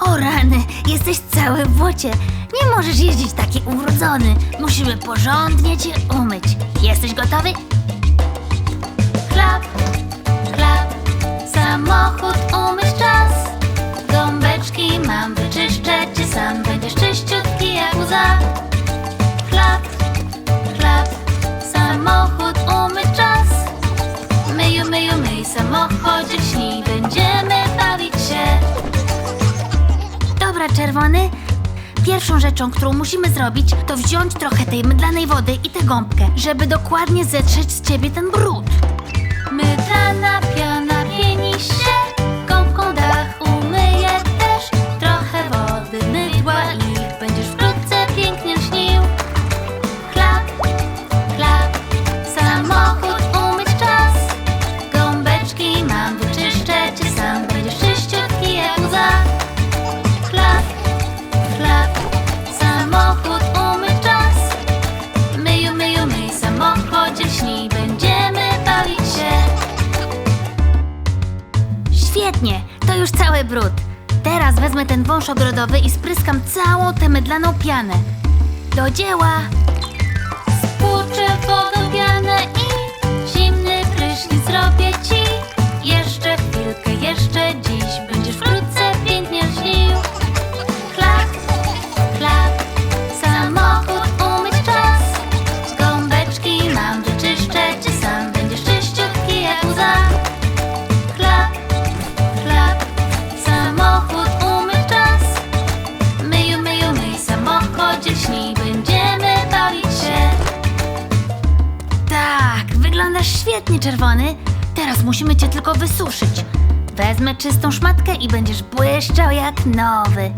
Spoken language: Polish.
O rany, jesteś cały w błocie. Nie możesz jeździć taki urodzony. Musimy porządnie cię umyć. Jesteś gotowy? Klap, klap, samochód umyć czas. Gąbeczki mam wyczyszczać, sam będziesz czyściutki jak łza. Czerwony. Pierwszą rzeczą, którą musimy zrobić, to wziąć trochę tej mydlanej wody i tę gąbkę, żeby dokładnie zetrzeć z ciebie ten brud. Mydlana piana To już cały brud. Teraz wezmę ten wąż ogrodowy i spryskam całą tę mydlaną pianę. Do dzieła! Spłuczę wyglądasz świetnie, czerwony. Teraz musimy cię tylko wysuszyć. Wezmę czystą szmatkę i będziesz błyszczał jak nowy.